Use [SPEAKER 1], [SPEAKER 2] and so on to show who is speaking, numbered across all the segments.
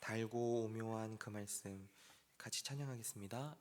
[SPEAKER 1] 달고 오묘한 그 말씀 같이 찬양하겠습니다.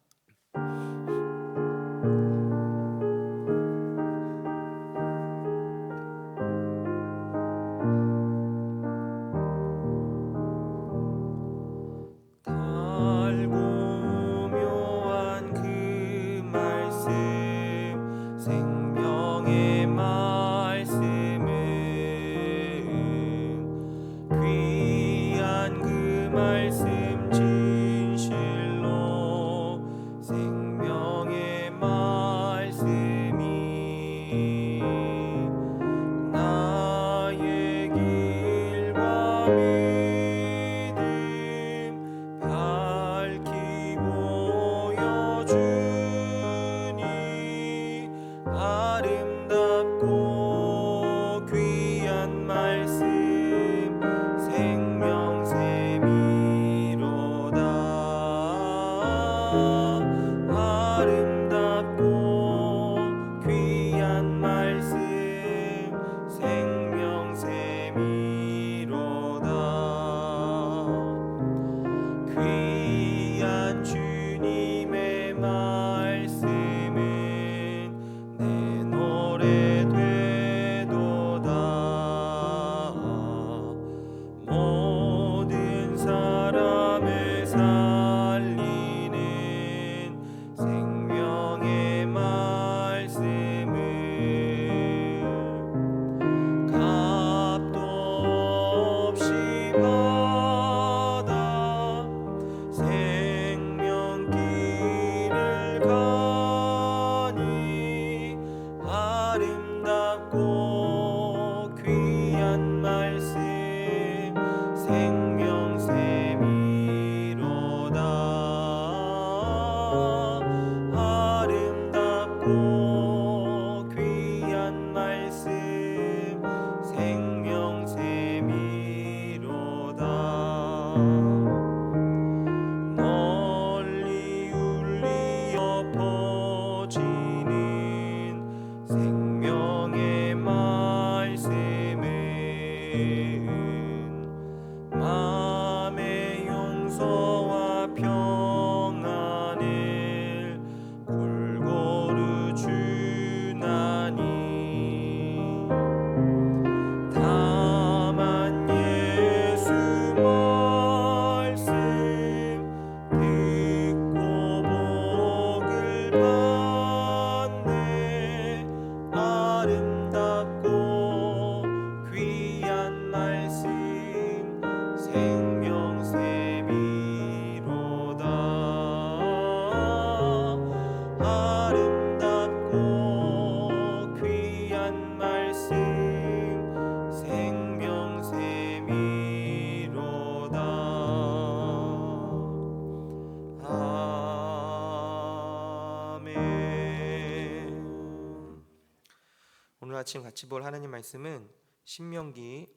[SPEAKER 1] 아침 같이 볼 하나님 말씀은 신명기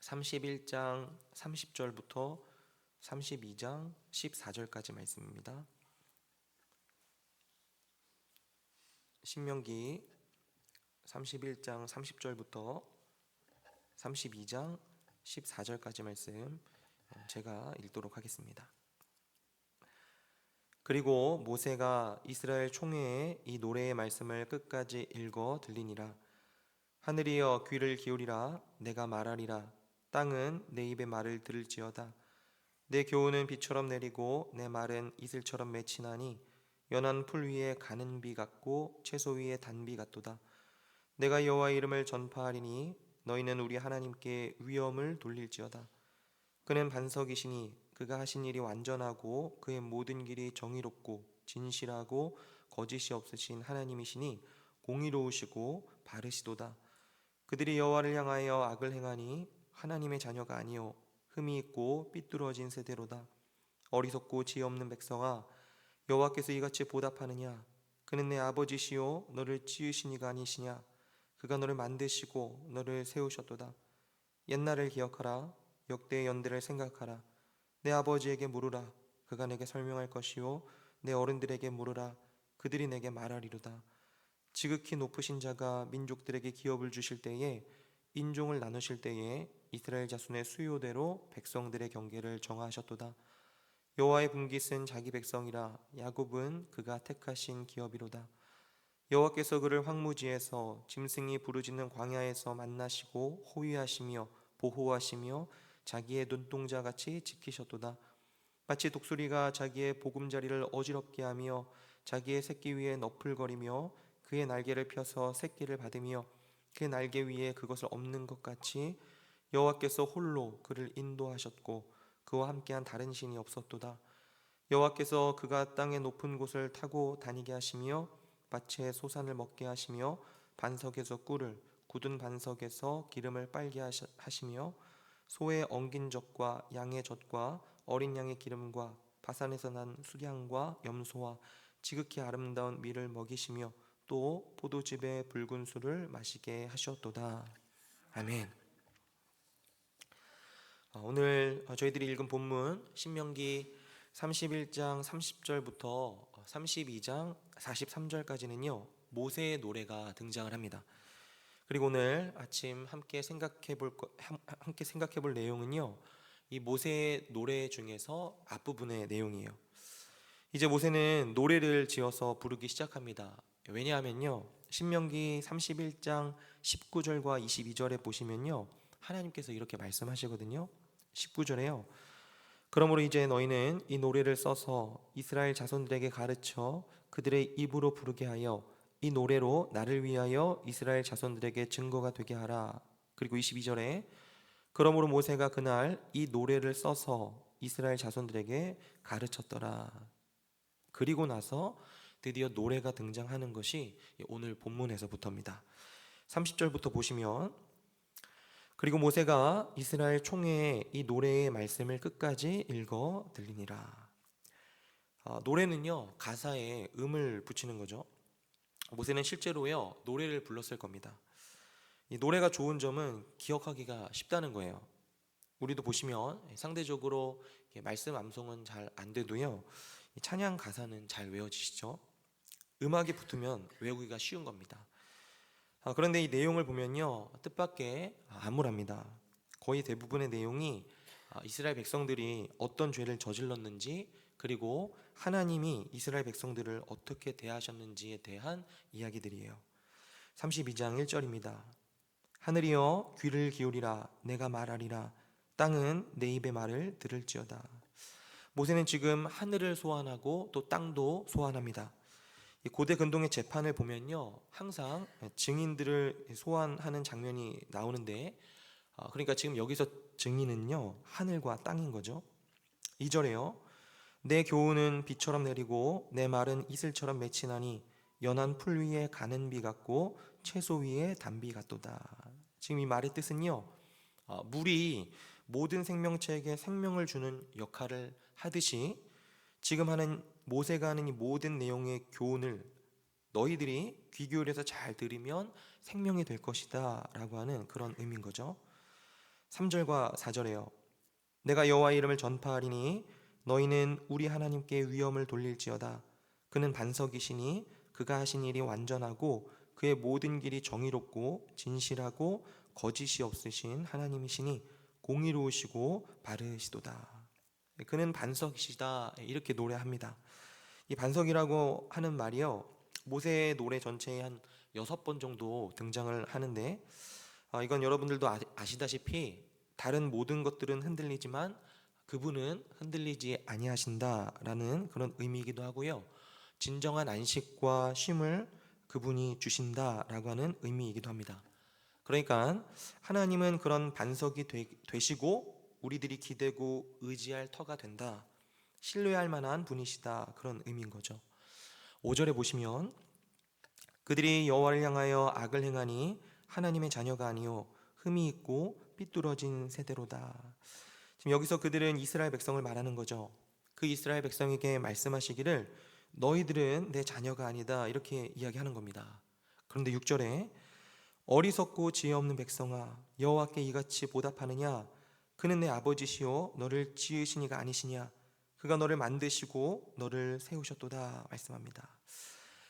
[SPEAKER 1] 31장 30절부터 32장 14절까지 말씀입니다. 신명기 31장 30절부터 32장 14절까지 말씀 제가 읽도록 하겠습니다. 그리고 모세가 이스라엘 총회에 이 노래의 말씀을 끝까지 읽어 들리니라 하늘이여 귀를 기울이라 내가 말하리라 땅은 내 입의 말을 들을지어다 내 교훈은 비처럼 내리고 내 말은 이슬처럼 맺히나니 연한 풀 위에 가는 비 같고 채소 위에 단비 같도다. 내가 여호와 이름을 전파하리니 너희는 우리 하나님께 위엄을 돌릴지어다. 그는 반석이시니 그가 하신 일이 완전하고 그의 모든 길이 정의롭고 진실하고 거짓이 없으신 하나님이시니 공의로우시고 바르시도다. 그들이 여호와를 향하여 악을 행하니 하나님의 자녀가 아니요 흠이 있고 삐뚤어진 세대로다. 어리석고 지혜 없는 백성아 여호와께서 이같이 보답하느냐 그는 내 아버지시요 너를 지으신 이가 아니시냐 그가 너를 만드시고 너를 세우셨도다. 옛날을 기억하라 역대의 연대를 생각하라 내 아버지에게 물으라 그가 내게 설명할 것이요 내 어른들에게 물으라 그들이 내게 말하리로다. 지극히 높으신 자가 민족들에게 기업을 주실 때에 인종을 나누실 때에 이스라엘 자손의 수요대로 백성들의 경계를 정하셨도다. 여호와의 분깃은 자기 백성이라 야곱은 그가 택하신 기업이로다. 여호와께서 그를 황무지에서 짐승이 부르짖는 광야에서 만나시고 호위하시며 보호하시며 자기의 눈동자 같이 지키셨도다. 마치 독수리가 자기의 보금자리를 어지럽게 하며 자기의 새끼 위에 너풀거리며 그의 날개를 펴서 새끼를 받으며 그 날개 위에 그것을 엎는 것 같이 여호와께서 홀로 그를 인도하셨고 그와 함께한 다른 신이 없었도다. 여호와께서 그가 땅의 높은 곳을 타고 다니게 하시며 밭에 소산을 먹게 하시며 반석에서 꿀을 굳은 반석에서 기름을 빨게 하시- 하시며 소의 엉긴 젖과 양의 젖과 어린 양의 기름과 바산에서 난 수량과 염소와 지극히 아름다운 밀을 먹이시며 또 포도즙의 붉은 술을 마시게 하셨도다. 아멘. 어, 오늘 어, 저희들이 읽은 본문 신명기 31장 30절부터 32장 43절까지는요 모세의 노래가 등장을 합니다. 그리고 오늘 아침 함께 생각해 볼 함께 생각해 볼 내용은요 이 모세의 노래 중에서 앞부분의 내용이에요. 이제 모세는 노래를 지어서 부르기 시작합니다. 왜냐하면요 신명기 31장 19절과 22절에 보시면요 하나님께서 이렇게 말씀하시거든요. 19절에요. 그러므로 이제 너희는 이 노래를 써서 이스라엘 자손들에게 가르쳐 그들의 입으로 부르게 하여 이 노래로 나를 위하여 이스라엘 자손들에게 증거가 되게 하라. 그리고 22절에 그러므로 모세가 그날 이 노래를 써서 이스라엘 자손들에게 가르쳤더라. 그리고 나서 드디어 노래가 등장하는 것이 오늘 본문에서부터입니다. 30절부터 보시면 그리고 모세가 이스라엘 총회에 이 노래의 말씀을 끝까지 읽어 들리니라. 아, 노래는요 가사에 음을 붙이는 거죠. 모세는 실제로요 노래를 불렀을 겁니다. 이 노래가 좋은 점은 기억하기가 쉽다는 거예요. 우리도 보시면 상대적으로 말씀 암송은 잘 안 돼도요 이 찬양 가사는 잘 외워지시죠. 음악이 붙으면 외우기가 쉬운 겁니다. 아, 그런데 이 내용을 보면요 뜻밖의 암울합니다. 거의 대부분의 내용이 아, 이스라엘 백성들이 어떤 죄를 저질렀는지 그리고 하나님이 이스라엘 백성들을 어떻게 대하셨는지에 대한 이야기들이에요. 32장 1절입니다. 하늘이여 귀를 기울이라 내가 말하리라 땅은 내 입의 말을 들을지어다. 모세는 지금 하늘을 소환하고 또 땅도 소환합니다. 이 고대 근동의 재판을 보면요 항상 증인들을 소환하는 장면이 나오는데 아, 그러니까 지금 여기서 증인은요 하늘과 땅인 거죠 2절에요 내 교훈은 비처럼 내리고 내 말은 이슬처럼 맺히나니 연한 풀 위에 가는 비 같고 채소 위에 단비 같도다 지금 이 말의 뜻은요 아, 물이 모든 생명체에게 생명을 주는 역할을 하듯이 지금 하는 모세가 하는 이 모든 내용의 교훈을 너희들이 귀 기울여서 잘 들으면 생명이 될 것이다 라고 하는 그런 의미인 거죠. 3절과 4절에요. 내가 여호와 이름을 전파하리니 너희는 우리 하나님께 위엄을 돌릴지어다. 그는 반석이시니 그가 하신 일이 완전하고 그의 모든 길이 정의롭고 진실하고 거짓이 없으신 하나님이시니 공의로우시고 바르시도다. 그는 반석이시다 이렇게 노래합니다. 이 반석이라고 하는 말이요 모세의 노래 전체에 한 여섯 번 정도 등장을 하는데 아, 이건 여러분들도 아- 아시다시피 다른 모든 것들은 흔들리지만 그분은 흔들리지 아니하신다라는 그런 의미이기도 하고요. 진정한 안식과 쉼을 그분이 주신다라고 하는 의미이기도 합니다. 그러니까 하나님은 그런 반석이 되, 되시고 우리들이 기대고 의지할 터가 된다. 신뢰할 만한 분이시다. 그런 의미인 거죠. 5절에 보시면 그들이 여호와를 향하여 악을 행하니 하나님의 자녀가 아니요 흠이 있고 삐뚤어진 세대로다. 지금 여기서 그들은 이스라엘 백성을 말하는 거죠. 그 이스라엘 백성에게 말씀하시기를 너희들은 내 자녀가 아니다 이렇게 이야기하는 겁니다. 그런데 6절에 어리석고 지혜 없는 백성아 여호와께 이같이 보답하느냐 그는 내 아버지시요 너를 지으신 이가 아니시냐 그가 너를 만드시고 너를 세우셨도다 말씀합니다.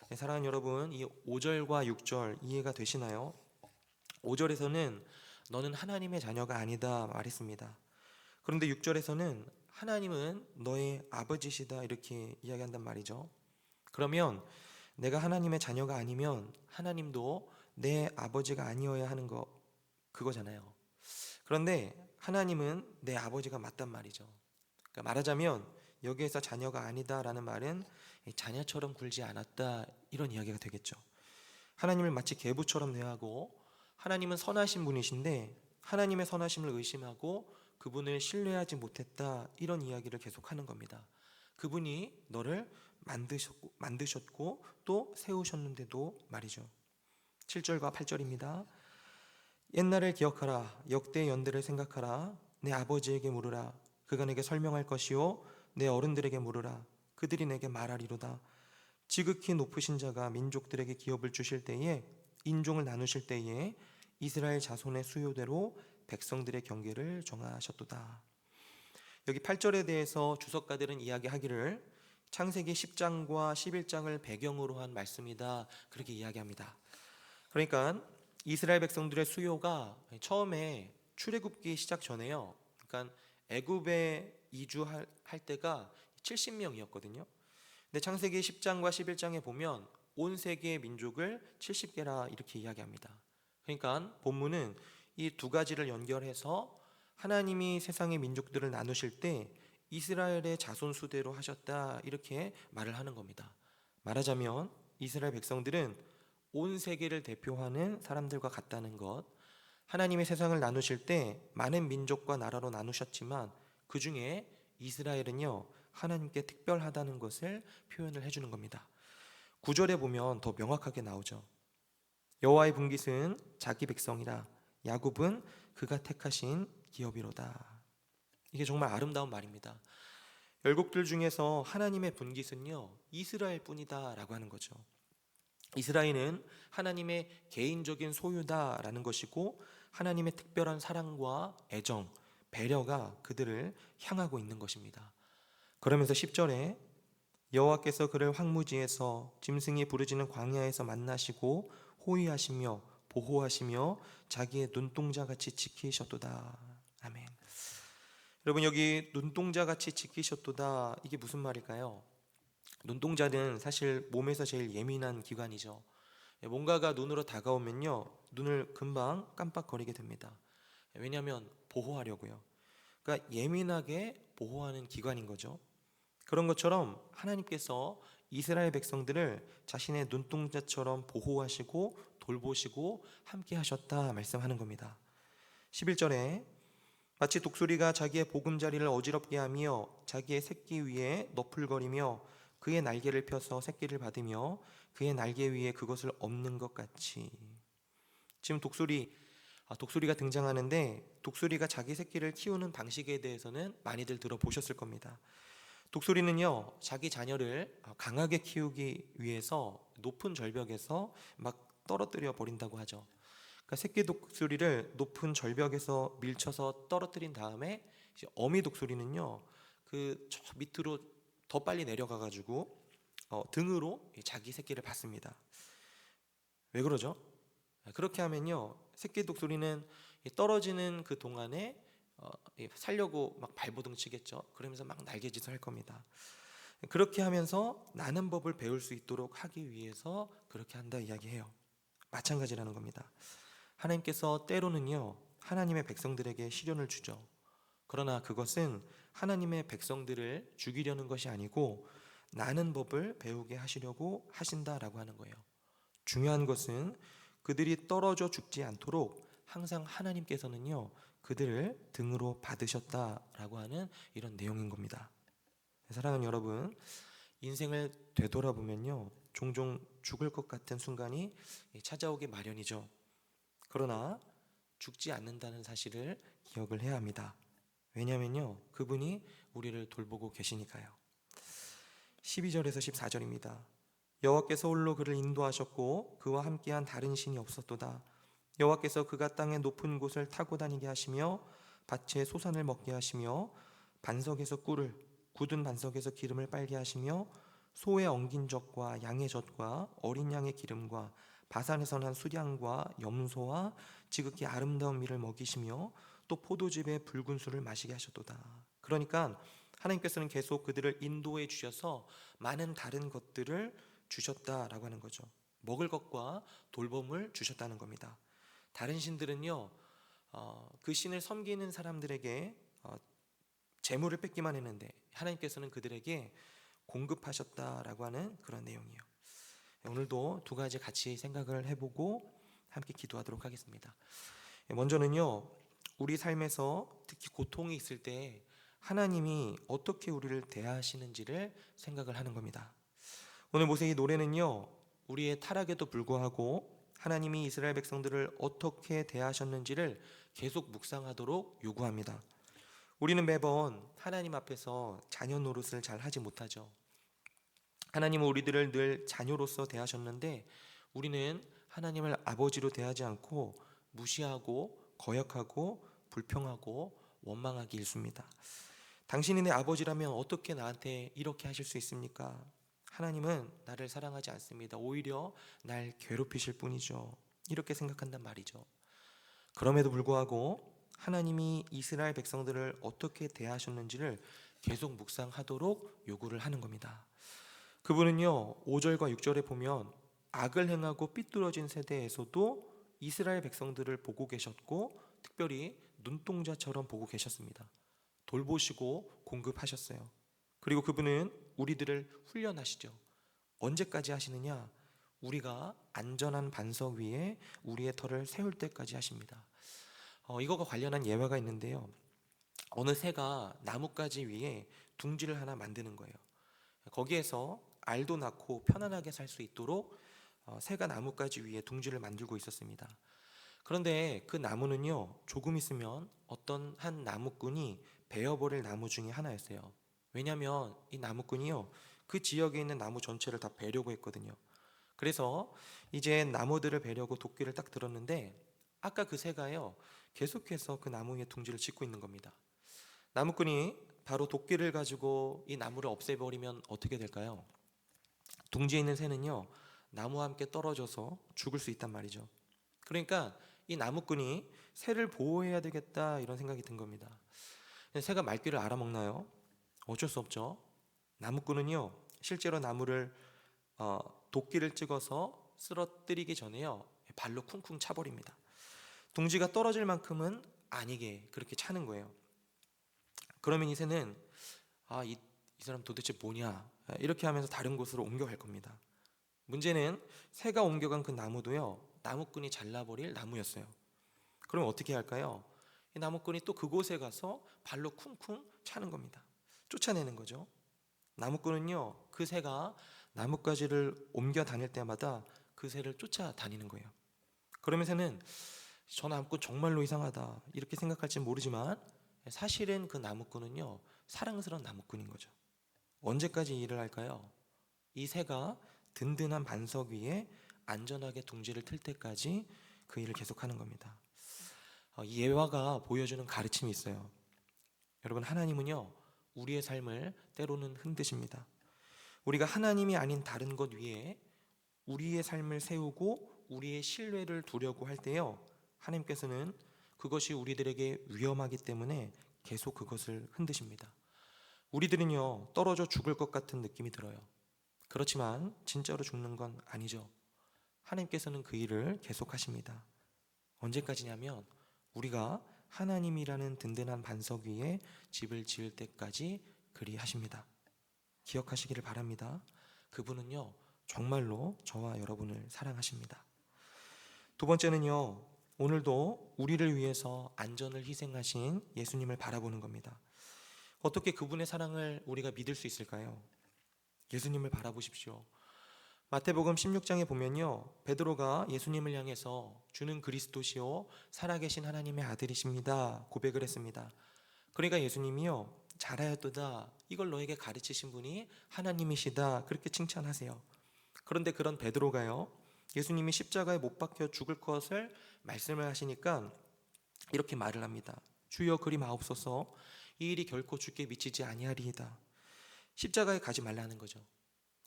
[SPEAKER 1] 네, 사랑하는 여러분 이 5절과 6절 이해가 되시나요? 5절에서는 너는 하나님의 자녀가 아니다 말했습니다. 그런데 6절에서는 하나님은 너의 아버지시다 이렇게 이야기한단 말이죠. 그러면 내가 하나님의 자녀가 아니면 하나님도 내 아버지가 아니어야 하는 거 그거잖아요. 그런데 하나님은 내 아버지가 맞단 말이죠. 그러니까 말하자면 여기에서 자녀가 아니다라는 말은 자녀처럼 굴지 않았다 이런 이야기가 되겠죠. 하나님을 마치 계부처럼 대하고 하나님은 선하신 분이신데 하나님의 선하심을 의심하고 그분을 신뢰하지 못했다 이런 이야기를 계속하는 겁니다. 그분이 너를 만드셨고 만드셨고 또 세우셨는데도 말이죠. 7절과 8절입니다. 옛날을 기억하라 역대 연대를 생각하라 내 아버지에게 물으라 그가 내게 설명할 것이요 내 어른들에게 물으라 그들이 내게 말하리로다 지극히 높으신 자가 민족들에게 기업을 주실 때에 인종을 나누실 때에 이스라엘 자손의 수요대로 백성들의 경계를 정하셨도다. 여기 8절에 대해서 주석가들은 이야기하기를 창세기 10장과 11장을 배경으로 한 말씀이다. 그렇게 이야기합니다. 그러니까 이스라엘 백성들의 수요가 처음에 출애굽기 시작 전에요. 그러니까 애굽에 이주할 할 때가 70명이었거든요. 근데 창세기 10장과 11장에 보면 온 세계의 민족을 70개라 이렇게 이야기합니다. 그러니까 본문은 이 두 가지를 연결해서 하나님이 세상의 민족들을 나누실 때 이스라엘의 자손 수대로 하셨다 이렇게 말을 하는 겁니다. 말하자면 이스라엘 백성들은 온 세계를 대표하는 사람들과 같다는 것. 하나님의 세상을 나누실 때 많은 민족과 나라로 나누셨지만 그 중에 이스라엘은요 하나님께 특별하다는 것을 표현을 해주는 겁니다. 구절에 보면 더 명확하게 나오죠. 여호와의 분깃은 자기 백성이라 야곱은 그가 택하신 기업이로다. 이게 정말 아름다운 말입니다. 열국들 중에서 하나님의 분깃은요 이스라엘 뿐이다라고 하는 거죠. 이스라엘은 하나님의 개인적인 소유다라는 것이고 하나님의 특별한 사랑과 애정, 배려가 그들을 향하고 있는 것입니다. 그러면서 10절에 여호와께서 그를 황무지에서 짐승이 부르짖는 광야에서 만나시고 호위하시며 보호하시며 자기의 눈동자 같이 지키셨도다. 아멘. 여러분 여기 눈동자 같이 지키셨도다. 이게 무슨 말일까요? 눈동자는 사실 몸에서 제일 예민한 기관이죠. 뭔가가 눈으로 다가오면요, 눈을 금방 깜빡거리게 됩니다. 왜냐하면 보호하려고요. 그러니까 예민하게 보호하는 기관인 거죠. 그런 것처럼 하나님께서 이스라엘 백성들을 자신의 눈동자처럼 보호하시고 돌보시고 함께 하셨다 말씀하는 겁니다. 11절에 마치 독수리가 자기의 보금자리를 어지럽게 하며 자기의 새끼 위에 너풀거리며 그의 날개를 펴서 새끼를 받으며 그의 날개 위에 그것을 엎는 것 같이 지금 독수리 아, 독수리가 등장하는데 독수리가 자기 새끼를 키우는 방식에 대해서는 많이들 들어보셨을 겁니다. 독수리는요 자기 자녀를 강하게 키우기 위해서 높은 절벽에서 막 떨어뜨려 버린다고 하죠. 그러니까 새끼 독수리를 높은 절벽에서 밀쳐서 떨어뜨린 다음에 어미 독수리는요 그 저 밑으로 더 빨리 내려가 가지고 어, 등으로 자기 새끼를 받습니다. 왜 그러죠? 그렇게 하면요 새끼 독수리는 떨어지는 그 동안에 어, 살려고 막 발버둥 치겠죠. 그러면서 막 날개짓을 할 겁니다. 그렇게 하면서 나는 법을 배울 수 있도록 하기 위해서 그렇게 한다 이야기해요. 마찬가지라는 겁니다. 하나님께서 때로는요 하나님의 백성들에게 시련을 주죠. 그러나 그것은 하나님의 백성들을 죽이려는 것이 아니고 나는 법을 배우게 하시려고 하신다라고 하는 거예요. 중요한 것은 그들이 떨어져 죽지 않도록 항상 하나님께서는요 그들을 등으로 받으셨다라고 하는 이런 내용인 겁니다. 사랑하는 여러분, 인생을 되돌아보면요 종종 죽을 것 같은 순간이 찾아오기 마련이죠. 그러나 죽지 않는다는 사실을 기억을 해야 합니다. 왜냐하면요 그분이 우리를 돌보고 계시니까요. 12절에서 14절입니다. 여호와께서 홀로 그를 인도하셨고 그와 함께한 다른 신이 없었도다. 여호와께서 그가 땅의 높은 곳을 타고 다니게 하시며 밭에 소산을 먹게 하시며 반석에서 꿀을 굳은 반석에서 기름을 빨게 하시며 소의 엉긴 젖과 양의 젖과 어린 양의 기름과 바산에서 난 수량과 염소와 지극히 아름다운 밀을 먹이시며 또 포도즙의 붉은 술을 마시게 하셨도다. 그러니까 하나님께서는 계속 그들을 인도해 주셔서 많은 다른 것들을 주셨다라고 하는 거죠. 먹을 것과 돌봄을 주셨다는 겁니다. 다른 신들은요, 어, 그 신을 섬기는 사람들에게 어, 재물을 뺏기만 했는데 하나님께서는 그들에게 공급하셨다라고 하는 그런 내용이에요. 오늘도 두 가지 같이 생각을 해보고 함께 기도하도록 하겠습니다. 먼저는요, 우리 삶에서 특히 고통이 있을 때 하나님이 어떻게 우리를 대하시는지를 생각을 하는 겁니다. 오늘 모세의 노래는요, 우리의 타락에도 불구하고 하나님이 이스라엘 백성들을 어떻게 대하셨는지를 계속 묵상하도록 요구합니다. 우리는 매번 하나님 앞에서 자녀 노릇을 잘 하지 못하죠. 하나님은 우리들을 늘 자녀로서 대하셨는데 우리는 하나님을 아버지로 대하지 않고 무시하고 거역하고 불평하고 원망하기 일쑤입니다. 당신이 내 아버지라면 어떻게 나한테 이렇게 하실 수 있습니까? 하나님은 나를 사랑하지 않습니다. 오히려 날 괴롭히실 뿐이죠. 이렇게 생각한단 말이죠. 그럼에도 불구하고 하나님이 이스라엘 백성들을 어떻게 대하셨는지를 계속 묵상하도록 요구를 하는 겁니다. 그분은요, 5절과 6절에 보면 악을 행하고 삐뚤어진 세대에서도 이스라엘 백성들을 보고 계셨고 특별히 눈동자처럼 보고 계셨습니다. 돌보시고 공급하셨어요. 그리고 그분은 우리들을 훈련하시죠. 언제까지 하시느냐? 우리가 안전한 반석 위에 우리의 털을 세울 때까지 하십니다. 어, 이거가 관련한 예화가 있는데요. 어느 새가 나뭇가지 위에 둥지를 하나 만드는 거예요. 거기에서 알도 낳고 편안하게 살 수 있도록 어, 새가 나뭇가지 위에 둥지를 만들고 있었습니다. 그런데 그 나무는요, 조금 있으면 어떤 한 나무꾼이 베어버릴 나무 중에 하나였어요. 왜냐하면 이 나무꾼이요, 그 지역에 있는 나무 전체를 다 베려고 했거든요. 그래서 이제 나무들을 베려고 도끼를 딱 들었는데 아까 그 새가요, 계속해서 그 나무 위에 둥지를 짓고 있는 겁니다. 나무꾼이 바로 도끼를 가지고 이 나무를 없애버리면 어떻게 될까요? 둥지에 있는 새는요, 나무와 함께 떨어져서 죽을 수 있단 말이죠. 그러니까 이 나무꾼이 새를 보호해야 되겠다 이런 생각이 든 겁니다. 새가 말귀를 알아먹나요? 어쩔 수 없죠. 나무꾼은요, 실제로 나무를 어, 도끼를 찍어서 쓰러뜨리기 전에요, 발로 쿵쿵 차버립니다. 둥지가 떨어질 만큼은 아니게 그렇게 차는 거예요. 그러면 이 새는 아, 이, 이 사람 도대체 뭐냐? 이렇게 하면서 다른 곳으로 옮겨갈 겁니다. 문제는 새가 옮겨간 그 나무도요, 나무꾼이 잘라버릴 나무였어요. 그럼 어떻게 할까요? 이 나무꾼이 또 그곳에 가서 발로 쿵쿵 차는 겁니다. 쫓아내는 거죠. 나무꾼은요, 그 새가 나뭇가지를 옮겨 다닐 때마다 그 새를 쫓아다니는 거예요. 그러면서는 저 나무꾼 정말로 이상하다 이렇게 생각할지 모르지만 사실은 그 나무꾼은요 사랑스러운 나무꾼인 거죠. 언제까지 일을 할까요? 이 새가 든든한 반석 위에 안전하게 둥지를 틀 때까지 그 일을 계속하는 겁니다. 어, 이 예화가 보여주는 가르침이 있어요. 여러분 하나님은요 우리의 삶을 때로는 흔드십니다. 우리가 하나님이 아닌 다른 것 위에 우리의 삶을 세우고 우리의 신뢰를 두려고 할 때요 하나님께서는 그것이 우리들에게 위험하기 때문에 계속 그것을 흔드십니다. 우리들은요 떨어져 죽을 것 같은 느낌이 들어요. 그렇지만 진짜로 죽는 건 아니죠. 하나님께서는 그 일을 계속하십니다. 언제까지냐면 우리가 하나님이라는 든든한 반석 위에 집을 지을 때까지 그리하십니다. 기억하시기를 바랍니다. 그분은요, 정말로 저와 여러분을 사랑하십니다. 두 번째는요, 오늘도 우리를 위해서 안전을 희생하신 예수님을 바라보는 겁니다. 어떻게 그분의 사랑을 우리가 믿을 수 있을까요? 예수님을 바라보십시오. 마태복음 16장에 보면요. 베드로가 예수님을 향해서 주는 그리스도시요 살아계신 하나님의 아들이십니다. 고백을 했습니다. 그러니까 예수님이요. 잘하였도다. 이걸 너에게 가르치신 분이 하나님이시다. 그렇게 칭찬하세요. 그런데 그런 베드로가요. 예수님이 십자가에 못 박혀 죽을 것을 말씀을 하시니까 이렇게 말을 합니다. 주여 그리 마옵소서. 이 일이 결코 주께 미치지 아니하리이다. 십자가에 가지 말라는 거죠.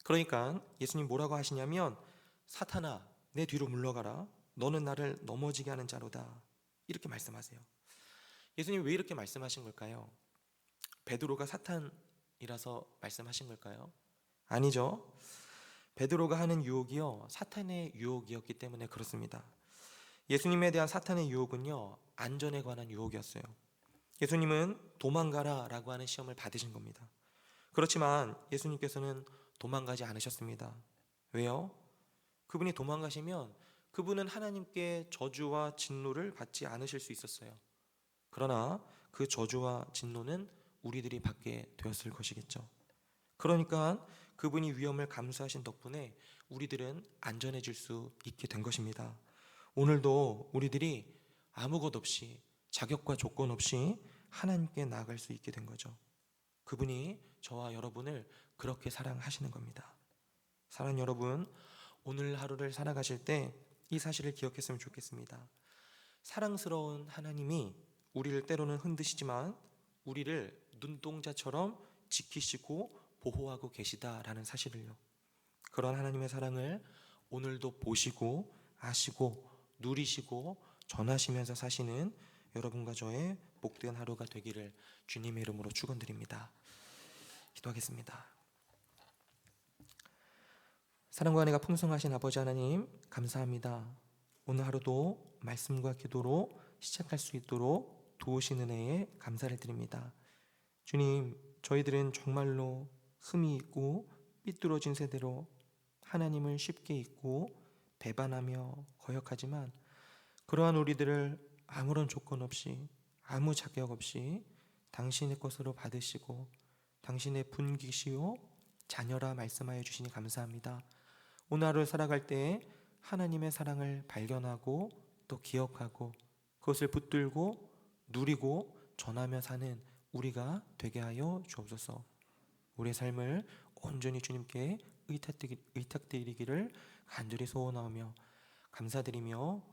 [SPEAKER 1] 그러니까 예수님 뭐라고 하시냐면 사탄아 내 뒤로 물러가라 너는 나를 넘어지게 하는 자로다 이렇게 말씀하세요. 예수님 왜 이렇게 말씀하신 걸까요? 베드로가 사탄이라서 말씀하신 걸까요? 아니죠. 베드로가 하는 유혹이요 사탄의 유혹이었기 때문에 그렇습니다. 예수님에 대한 사탄의 유혹은요 안전에 관한 유혹이었어요. 예수님은 도망가라 라고 하는 시험을 받으신 겁니다. 그렇지만 예수님께서는 도망가지 않으셨습니다. 왜요? 그분이 도망가시면 그분은 하나님께 저주와 진노를 받지 않으실 수 있었어요. 그러나 그 저주와 진노는 우리들이 받게 되었을 것이겠죠. 그러니까 그분이 위험을 감수하신 덕분에 우리들은 안전해질 수 있게 된 것입니다. 오늘도 우리들이 아무 것 없이 자격과 조건 없이 하나님께 나아갈 수 있게 된 거죠. 그분이 저와 여러분을 그렇게 사랑하시는 겁니다. 사랑 여러분, 오늘 하루를 살아가실 때 이 사실을 기억했으면 좋겠습니다. 사랑스러운 하나님이 우리를 때로는 흔드시지만 우리를 눈동자처럼 지키시고 보호하고 계시다라는 사실을요. 그런 하나님의 사랑을 오늘도 보시고 아시고 누리시고 전하시면서 사시는 여러분과 저의 복된 하루가 되기를 주님의 이름으로 축원드립니다. 기도하겠습니다. 사랑과 은혜가 풍성하신 아버지 하나님 감사합니다. 오늘 하루도 말씀과 기도로 시작할 수 있도록 도우신 은혜에 감사를 드립니다. 주님, 저희들은 정말로 흠이 있고 삐뚤어진 세대로 하나님을 쉽게 잊고 배반하며 거역하지만 그러한 우리들을 아무런 조건 없이 아무 자격 없이 당신의 것으로 받으시고 당신의 분기시요 자녀라 말씀하여 주시니 감사합니다. 오늘 하루 살아갈 때 하나님의 사랑을 발견하고 또 기억하고 그것을 붙들고 누리고 전하며 사는 우리가 되게 하여 주옵소서. 우리의 삶을 온전히 주님께 의탁드리기를 간절히 소원하며 감사드리며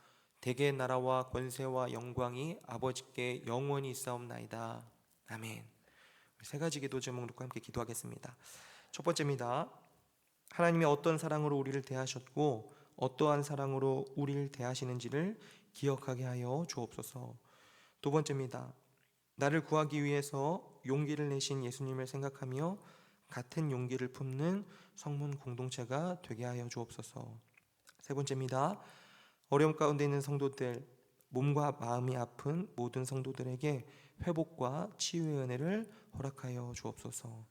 [SPEAKER 1] 대개 나라와 권세와 영광이 아버지께 영원히 있사옵나이다. 아멘. 세 가지 기도 제목 놓고 함께 기도하겠습니다. 첫 번째입니다. 하나님이 어떤 사랑으로 우리를 대하셨고 어떠한 사랑으로 우리를 대하시는지를 기억하게 하여 주옵소서. 두 번째입니다. 나를 구하기 위해서 용기를 내신 예수님을 생각하며 같은 용기를 품는 성문 공동체가 되게 하여 주옵소서. 세 번째입니다. 어려움 가운데 있는 성도들, 몸과 마음이 아픈 모든 성도들에게 회복과 치유의 은혜를 허락하여 주옵소서.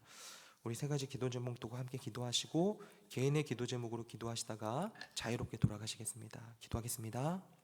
[SPEAKER 1] 우리 세 가지 기도 제목 두고 함께 기도하시고 개인의 기도 제목으로 기도하시다가 자유롭게 돌아가시겠습니다. 기도하겠습니다.